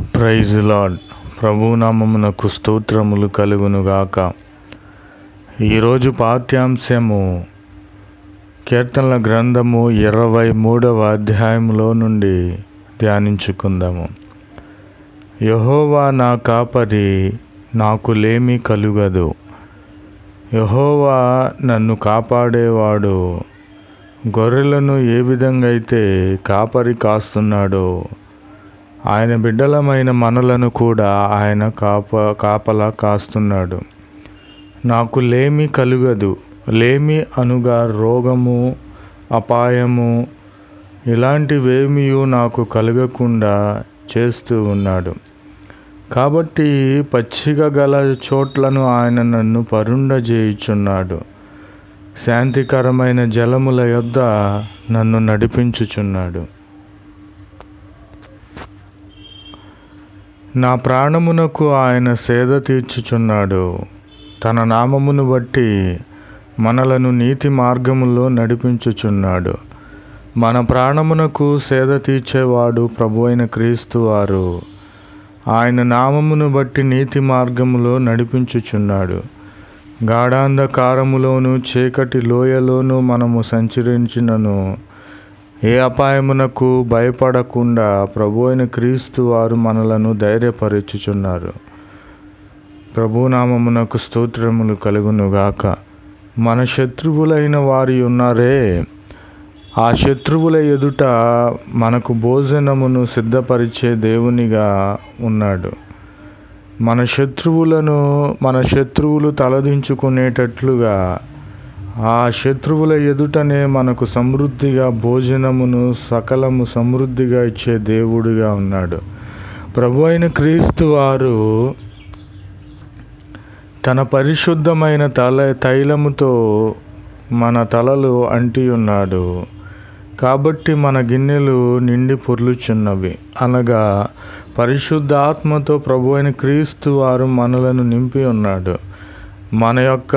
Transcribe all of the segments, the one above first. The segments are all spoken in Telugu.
Praise lord. ప్రభునామమునకు స్తోత్రములు కలుగునుగాక. ఈరోజు పాఠ్యాంశము కీర్తనల గ్రంథము ఇరవై మూడవ అధ్యాయంలో నుండి ధ్యానించుకుందాము. యహోవా నా కాపరి నాకు లేమి కలుగదు. యహోవా నన్ను కాపాడేవాడు. గొర్రెలను ఏ విధంగా అయితే కాపరి కాస్తున్నాడో ఆయన బిడ్డలమైన మనలను కూడా ఆయన కాప కాపలా కాస్తున్నాడు. నాకు లేమి కలుగదు. లేమి అనుగా రోగము అపాయము ఇలాంటివేమీ నాకు కలగకుండా చేస్తూ ఉన్నాడు. కాబట్టి పచ్చిక గల చోట్లను ఆయన నన్ను పరుండజేయుచున్నాడు. శాంతికరమైన జలముల యొద్ద నన్ను నడిపించుచున్నాడు. నా ప్రాణమునకు ఆయన సేద తీర్చుచున్నాడు. తన నామమును బట్టి మనలను నీతి మార్గములో నడిపించుచున్నాడు. మన ప్రాణమునకు సేద తీర్చేవాడు ప్రభు అయిన క్రీస్తు వారు. ఆయన నామమును బట్టి నీతి మార్గములో నడిపించుచున్నాడు. గాఢాంధకారములోను చీకటి లోయలోను మనము సంచరించినను. ఏ అపాయమునకు భయపడకుండా ప్రభు అయిన క్రీస్తు వారు మనలను ధైర్యపరచుచున్నారు. ప్రభునామమునకు స్తోత్రములు కలుగునుగాక. మన శత్రువులైన వారి ఉన్నారే. ఆ శత్రువుల ఎదుట మనకు భోజనమును సిద్ధపరిచే దేవునిగా ఉన్నాడు. మన శత్రువులను మన శత్రువులు తలదించుకునేటట్లుగా ఆ శత్రువుల ఎదుటనే మనకు సమృద్ధిగా భోజనమును సకలము సమృద్ధిగా ఇచ్చే దేవుడిగా ఉన్నాడు. ప్రభు అయిన క్రీస్తు వారు తన పరిశుద్ధమైన తల తైలముతో మన తలలు అంటి ఉన్నాడు. కాబట్టి మన గిన్నెలు నిండి పొర్లుచున్నవి. అనగా పరిశుద్ధ ఆత్మతో ప్రభు అయిన క్రీస్తు వారు మనలను నింపి ఉన్నాడు. మన యొక్క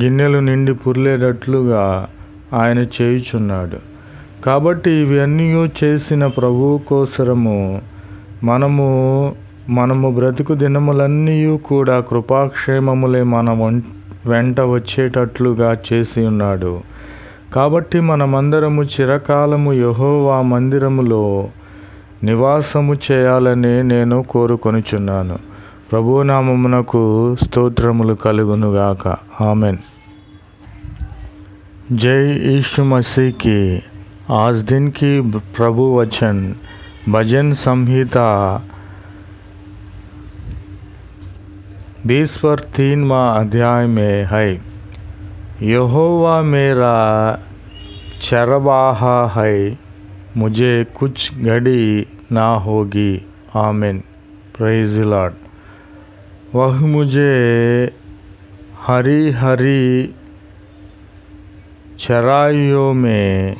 గిన్నెలు నిండి పురిలేటట్లుగా ఆయన చేయుచున్నాడు. కాబట్టి ఇవన్నీ చేసిన ప్రభువు కోసరము మనము మనము బ్రతుకు దినములన్నీ కూడా కృపాక్షేమములే మన వెంట వచ్చేటట్లుగా చేసి ఉన్నాడు. కాబట్టి మనమందరము చిరకాలము యహోవా మందిరములో నివాసము చేయాలని నేను కోరుకొనుచున్నాను. ప్రభునామమునకు స్తోత్రములు కలుగునుగాక ఆమెన్ जय यीशु मसीह की आज दिन की प्रभु वचन भजन संहिता बीस पर तीनवा अध्याय में है यहोवा मेरा चरवाहा है मुझे कुछ घड़ी ना होगी आमिन प्रेज लॉर्ड वह मुझे हरी हरी चराइयों में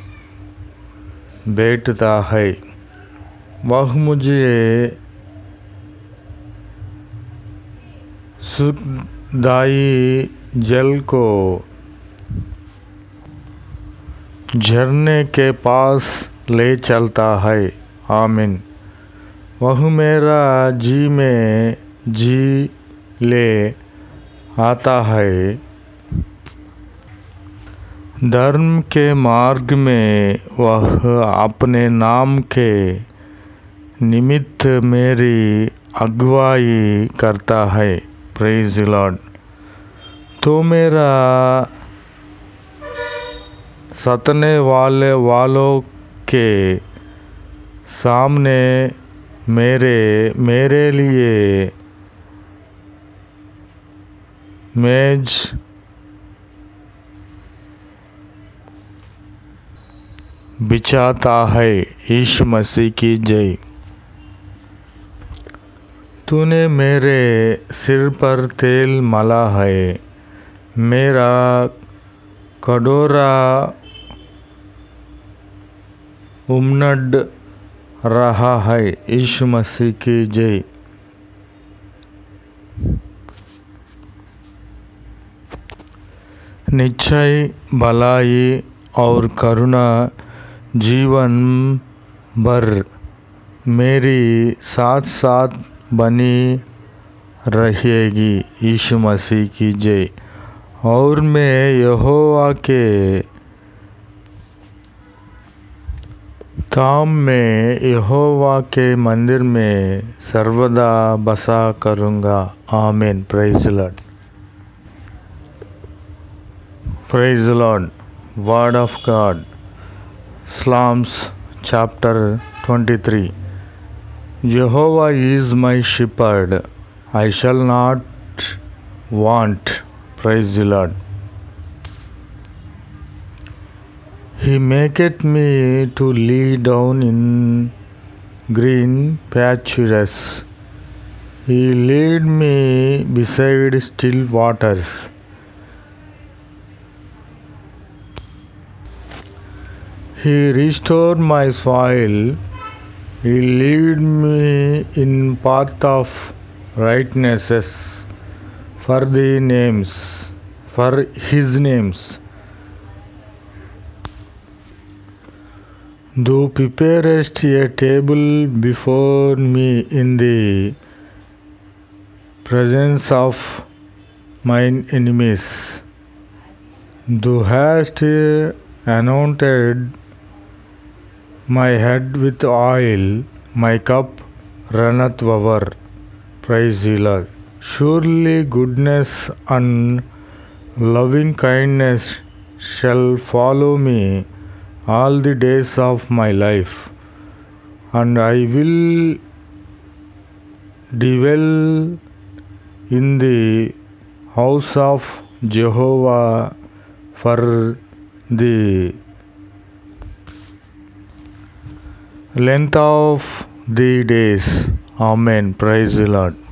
बैठता है। वह मुझे सुखदाई जल को झरने के पास ले चलता है। आमिन। वह मेरा जी में जी ले आता है। धर्म के मार्ग में वह अपने नाम के निमित्त मेरी अगुवाई करता है। प्रेज लॉर्ड तो मेरा सतने वाले वालों के सामने मेरे मेरे लिए मेज बिछाता है यीशु मसीह की जय। तूने मेरे सिर पर तेल मला है। मेरा कटोरा उमनड रहा है यीशु मसीह की जय। निश्चय भलाई और करुणा जीवन भर मेरी साथ साथ बनी रहेगी यीशु मसीह की जय। और मैं यहोवा के काम में, यहोवा के मंदिर में सर्वदा बसा करूँगा। Amen. Praise lord Praise the Lord. Word of God. Psalms chapter 23. Jehovah is my shepherd. I shall not want. Praise the Lord. He maketh me to lie down in green pastures. He lead me beside still waters. He restored my soul. He lead me in path of rightnesses for the names, for his names. Thou preparest a table before me in the presence of mine enemies. Thou hast anointed my head with oil, my cup runneth over. Praise the Lord. Surely goodness and loving kindness shall follow me all the days of my life, and I will dwell in the house of Jehovah for the length of the days. Amen. Praise the Lord.